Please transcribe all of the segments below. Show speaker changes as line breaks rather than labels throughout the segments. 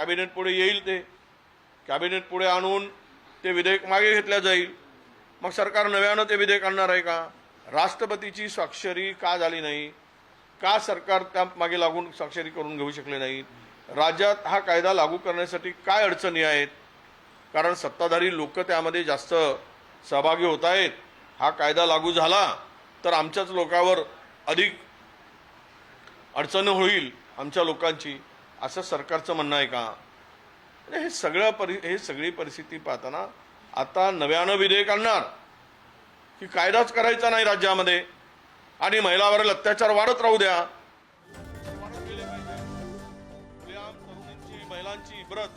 Cabinet पुढे येईल ते. कॅबिनेट पुढे आणून ते विधेयक मागे घेतल्या जाईल. मग सरकार नव्यानं ते विधेयक आणणार आहे का? राष्ट्रपतीची स्वाक्षरी का झाली नाही? का सरकार त्या मागे लागून स्वाक्षरी करून घेऊ शकले नाही राज्यात हा कायदा लागू करण्यासाठी काय अडचणी आहेत? कारण सत्ताधारी लोक त्यामध्ये जास्त सहभागी होत आहेत. हा कायदा लागू झाला तर आमच्याच लोकावर अधिक अडचण होईल आमच्या लोकांची. असं सरकारचं म्हणणं आहे का? म्हणजे हे सगळं परि हे सगळी परिस्थिती पाहताना आता नव्यानं विधेयक आणणार. की कायदाच करायचा नाही राज्यामध्ये. आणि महिलावरील अत्याचार वाढत राहू द्या. महिलांची इब्रत.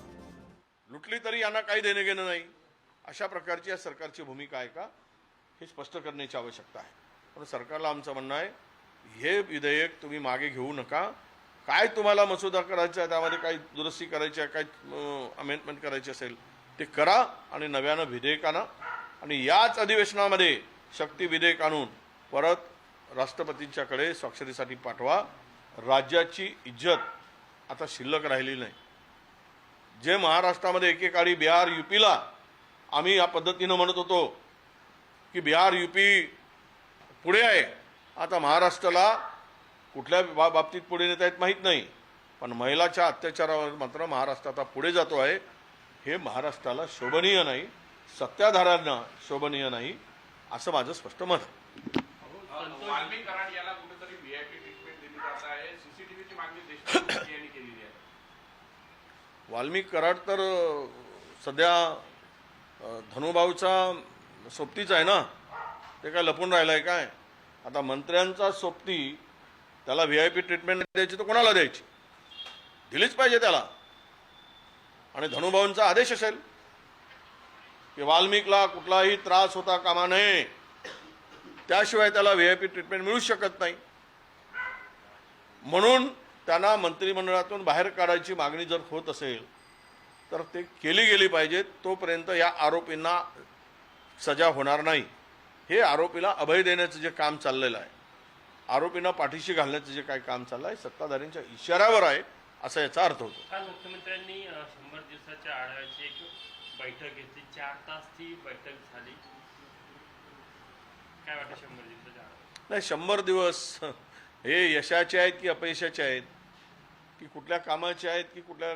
लुटली तरी यांना काही देणं घेणं नाही. अशा प्रकारची या सरकारची भूमिका आहे का? हे स्पष्ट करण्याची आवश्यकता आहे. पण सरकारला आमचं म्हणणं आहे हे विधेयक तुम्ही मागे घेऊ नका. काय तुम्हाला मसुदा करायचा आहे त्यामध्ये काही दुरुस्ती करायची आहे काय अमेंडमेंट करायची असेल ते करा आणि नव्यानं विधेयक आणा. आणि याच अधिवेशनामध्ये शक्ती विधेयक आणून परत राष्ट्रपतींच्याकडे स्वाक्षरीसाठी पाठवा. राज्याची इज्जत आता शिल्लक राहिली नाही. जे महाराष्ट्रामध्ये एकेकाळी बिहार युपीला आम्ही या पद्धतीनं म्हणत होतो की बिहार युपी पुढे आहे. आता महाराष्ट्राला कुठल्या बा बाबतीत पुढे नेता येत माहीत नाही. पण महिलाच्या अत्याचारावर मात्र महाराष्ट्र आता पुढे जातो आहे. हे महाराष्ट्राला शोभनीय नाही. सत्ताधाऱ्यांना शोभनीय नाही. असं माझं स्पष्ट मत आहे.
वाल्मिक कराड
तर सध्या धनुभाऊचा सोबतीच आहे ना? ते काय लपून राहिलं आहे काय? आता मंत्र्यांचा सोबती त्याला व्ही आय पी ट्रीटमेंट द्यायची तर कोणाला द्यायची? दिलीच पाहिजे त्याला. आणि धनुभाऊंचा आदेश असेल की वाल्मिकला कुठलाही त्रास होता कामा नये. त्याशिवाय त्याला व्ही आय पी ट्रीटमेंट मिळू शकत नाही. म्हणून त्यांना मंत्रिमंडळातून बाहेर काढायची मागणी जर होत असेल तर ते केली गेली पाहिजे. तोपर्यंत या आरोपींना सजा होणार नाही. हे आरोपीला अभय देण्याचं जे काम चाललेलं आहे आरोपींना पाठीशी घालण्याचं जे काही काम चाललं आहे सत्ताधाऱ्यांच्या इशाऱ्यावर आहे असा याचा अर्थ होतो.
काल मुख्यमंत्र्यांनी शंभर दिवसाच्या आढाव्याची एक बैठक घेतली. चार तास ती बैठक झाली. काय वाटतं शंभर दिवसाच्या आढाव्यात?
नाही शंभर दिवस हे यशाचे आहेत की अपयशाचे आहेत? की कुठल्या कामाचे आहेत की कुठल्या